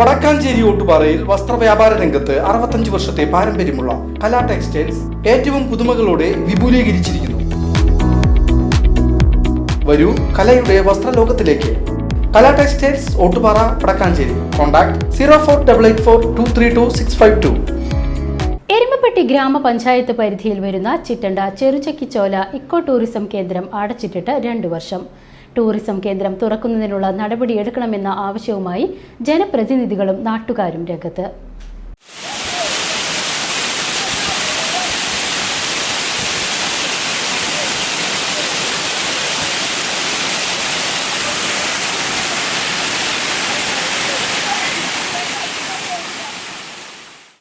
വടക്കാഞ്ചേരി ഓട്ടുപാറയിൽ വസ്ത്രവ്യാപാര രംഗത്ത് അറുപത്തഞ്ച് വർഷത്തെ പാരമ്പര്യമുള്ള കലാ ടെക്സ്റ്റൈൽസ് ഏറ്റവും പുതുമകളോടെ വിപുലീകരിച്ചിരിക്കുന്നു. വരൂ കലയുടെ വസ്ത്രലോകത്തിലേക്ക്. Kala textiles Ottupara Vadakkanchery. Contact zero four double eight four two three two six five two. Erumapetty ഗ്രാമപഞ്ചായത്ത് പരിധിയിൽ വരുന്ന ചിറ്റണ്ട ചെറുചക്കിച്ചോല ഇക്കോ ടൂറിസം കേന്ദ്രം അടച്ചിട്ടിട്ട് രണ്ടു വർഷം. ടൂറിസം കേന്ദ്രം തുറക്കുന്നതിനുള്ള നടപടിയെടുക്കണമെന്ന ആവശ്യവുമായി ജനപ്രതിനിധികളും നാട്ടുകാരും രംഗത്ത്.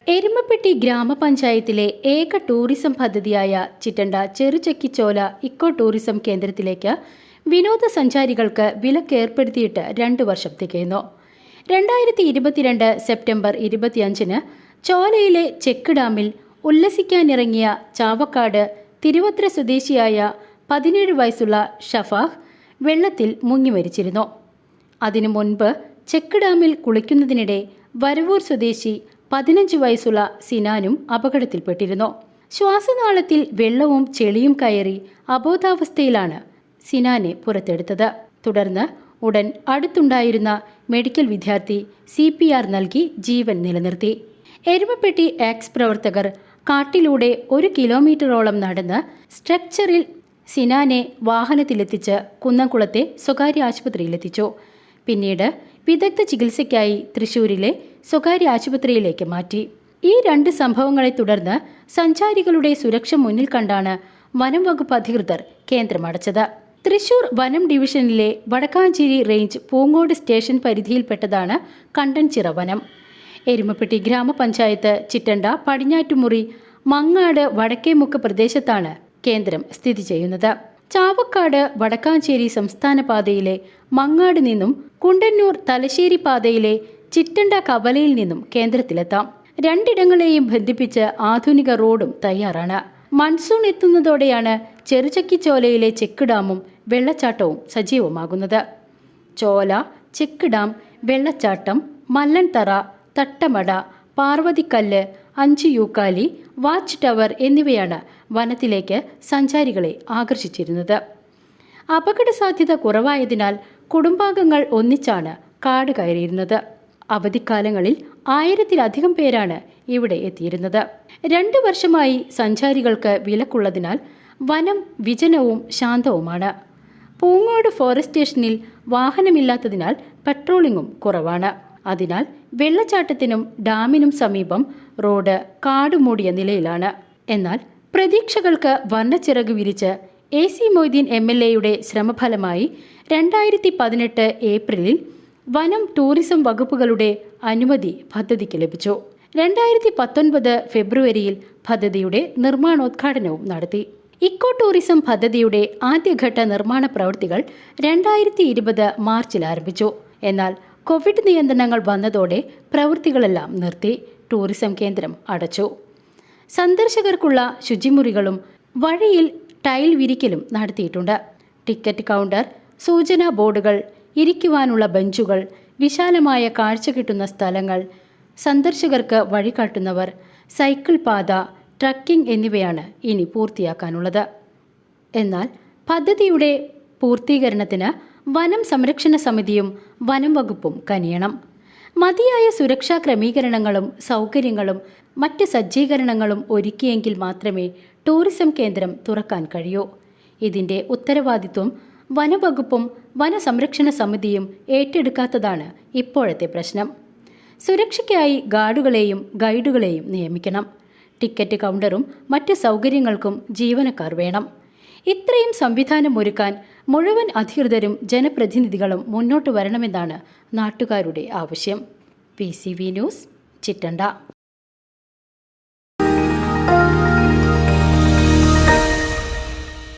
എരുമപ്പെട്ടി ഗ്രാമപഞ്ചായത്തിലെ ഏക ടൂറിസം പദ്ധതിയായ ചിറ്റണ്ട ചെറുചക്കിച്ചോല ഇക്കോ ടൂറിസം കേന്ദ്രത്തിലേക്ക് വിനോദസഞ്ചാരികൾക്ക് വിലക്ക് ഏർപ്പെടുത്തിയിട്ട് രണ്ടു വർഷം തികയുന്നു. രണ്ടായിരത്തി ഇരുപത്തിരണ്ട് സെപ്റ്റംബർ ഇരുപത്തിയഞ്ചിന് ചോലയിലെ ചെക്ക് ഡാമിൽ ഉല്ലസിക്കാനിറങ്ങിയ ചാവക്കാട് തിരുവത്ര സ്വദേശിയായ പതിനേഴ് വയസ്സുള്ള ഷഫാഹ് വെള്ളത്തിൽ മുങ്ങി മരിച്ചിരുന്നു. അതിനു മുൻപ് ചെക്ക് ഡാമിൽ കുളിക്കുന്നതിനിടെ വരവൂർ സ്വദേശി പതിനഞ്ച് വയസ്സുള്ള സിനാനും അപകടത്തിൽപ്പെട്ടിരുന്നു. ശ്വാസനാളത്തിൽ വെള്ളവും ചെളിയും കയറി അബോധാവസ്ഥയിലാണ് സിനാനെ പുറത്തെടുത്തത്. തുടർന്ന് ഉടൻ അടുത്തുണ്ടായിരുന്ന മെഡിക്കൽ വിദ്യാർത്ഥി സി പി ആർ നൽകി ജീവൻ നിലനിർത്തി. എരുമപ്പെട്ടി ആക്സ് പ്രവർത്തകർ കാട്ടിലൂടെ ഒരു കിലോമീറ്ററോളം നടന്ന് സ്ട്രക്ചറിൽ സിനാനെ വാഹനത്തിലെത്തിച്ച് കുന്നംകുളത്തെ സ്വകാര്യ ആശുപത്രിയിലെത്തിച്ചു. പിന്നീട് വിദഗ്ധ ചികിത്സയ്ക്കായി തൃശൂരിലെ സ്വകാര്യ ആശുപത്രിയിലേക്ക് മാറ്റി. ഈ രണ്ട് സംഭവങ്ങളെ തുടർന്ന് സഞ്ചാരികളുടെ സുരക്ഷ മുന്നിൽ കണ്ടാണ് വനം വകുപ്പ് അധികൃതർ കേന്ദ്രം അടച്ചത് തൃശൂർ വനം ഡിവിഷനിലെ വടക്കാഞ്ചേരി റേഞ്ച് പൂങ്ങോട് സ്റ്റേഷൻ പരിധിയിൽപ്പെട്ടതാണ് കണ്ടൻചിറ വനം എരുമപ്പെട്ടി ഗ്രാമപഞ്ചായത്ത് ചിറ്റണ്ട പടിഞ്ഞാറ്റുമുറി മങ്ങാട് വടക്കേമുക്ക് പ്രദേശത്താണ് കേന്ദ്രം സ്ഥിതി ചെയ്യുന്നത്. ചാവക്കാട് വടക്കാഞ്ചേരി സംസ്ഥാന പാതയിലെ മങ്ങാട് നിന്നും കുണ്ടന്നൂർ തലശ്ശേരി പാതയിലെ ചിറ്റണ്ട കവലയിൽ നിന്നും കേന്ദ്രത്തിലെത്താം. രണ്ടിടങ്ങളെയും ബന്ധിപ്പിച്ച് ആധുനിക റോഡും തയ്യാറാണ്. മൺസൂൺ എത്തുന്നതോടെയാണ് ചെറുചക്കിച്ചോലയിലെ ചെക്ക് ഡാമും വെള്ളച്ചാട്ടവും സജീവമാകുന്നത്. ചോല ചെക്ക് ഡാം വെള്ളച്ചാട്ടം മല്ലൻതറ തട്ടമട പാർവതിക്കല്ല് അഞ്ചു യൂക്കാലി വാച്ച് ടവർ എന്നിവയാണ് വനത്തിലേക്ക് സഞ്ചാരികളെ ആകർഷിച്ചിരുന്നത്. അപകട സാധ്യത കുറവായതിനാൽ കുടുംബാംഗങ്ങൾ ഒന്നിച്ചാണ് കാട് കയറിയിരുന്നത്. അവധിക്കാലങ്ങളിൽ ആയിരത്തിലധികം പേരാണ് ഇവിടെ എത്തിയിരുന്നത്. രണ്ടു വർഷമായി സഞ്ചാരികൾക്ക് വിലക്കുള്ളതിനാൽ വനം വിജനവും ശാന്തവുമാണ്. പൂങ്ങോട് ഫോറസ്റ്റ് സ്റ്റേഷനിൽ വാഹനമില്ലാത്തതിനാൽ പട്രോളിങ്ങും കുറവാണ്. അതിനാൽ വെള്ളച്ചാട്ടത്തിനും ഡാമിനും സമീപം റോഡ് കാടുമൂടിയ നിലയിലാണ്. എന്നാൽ പ്രതീക്ഷകൾക്ക് വർണച്ചിറക് വിരിച്ച് A C Moideen M L എയുടെ ശ്രമഫലമായി രണ്ടായിരത്തി പതിനെട്ട് ഏപ്രിലിൽ വനം ടൂറിസം വകുപ്പുകളുടെ അനുമതി പദ്ധതിക്ക് ലഭിച്ചു. രണ്ടായിരത്തി പത്തൊൻപത് ഫെബ്രുവരിയിൽ പദ്ധതിയുടെ നിർമ്മാണോദ്ഘാടനവും നടത്തി. ഇക്കോ ടൂറിസം പദ്ധതിയുടെ ആദ്യഘട്ട നിർമ്മാണ പ്രവൃത്തികൾ രണ്ടായിരത്തി ഇരുപത് മാർച്ചിൽ ആരംഭിച്ചു. എന്നാൽ കോവിഡ് നിയന്ത്രണങ്ങൾ വന്നതോടെ പ്രവൃത്തികളെല്ലാം നിർത്തി ടൂറിസം കേന്ദ്രം അടച്ചു. സന്ദർശകർക്കുള്ള ശുചിമുറികളും വഴിയിൽ ടൈൽ വിരിക്കലും നടത്തിയിട്ടുണ്ട്. ടിക്കറ്റ് കൗണ്ടർ സൂചനാ ബോർഡുകൾ ഇരിക്കുവാനുള്ള ബെഞ്ചുകൾ വിശാലമായ കാഴ്ച കിട്ടുന്ന സ്ഥലങ്ങൾ സന്ദർശകർക്ക് വഴികാട്ടുന്നവർ സൈക്കിൾ പാത ട്രക്കിംഗ് എന്നിവയാണ് ഇനി പൂർത്തിയാക്കാനുള്ളത്. എന്നാൽ പദ്ധതിയുടെ പൂർത്തീകരണത്തിന് വനം സംരക്ഷണ സമിതിയും വനം വകുപ്പും കനിയണം. മതിയായ സുരക്ഷാ ക്രമീകരണങ്ങളും സൗകര്യങ്ങളും മറ്റ് സജ്ജീകരണങ്ങളും ഒരുക്കിയെങ്കിൽ മാത്രമേ ടൂറിസം കേന്ദ്രം തുറക്കാൻ കഴിയൂ. ഇതിന്റെ ഉത്തരവാദിത്വം വനവകുപ്പും വനസംരക്ഷണ സമിതിയും ഏറ്റെടുക്കാത്തതാണ് ഇപ്പോഴത്തെ പ്രശ്നം. സുരക്ഷയ്ക്കായി ഗാർഡുകളെയും ഗൈഡുകളെയും നിയമിക്കണം. ടിക്കറ്റ് കൗണ്ടറും മറ്റ് സൗകര്യങ്ങൾക്കും ജീവനക്കാർ വേണം. ഇത്രയും സംവിധാനം ഒരുക്കാൻ മുഴുവൻ അധികൃതരും ജനപ്രതിനിധികളും മുന്നോട്ട് വരണമെന്നാണ് നാട്ടുകാരുടെ ആവശ്യം. P news Chittanda.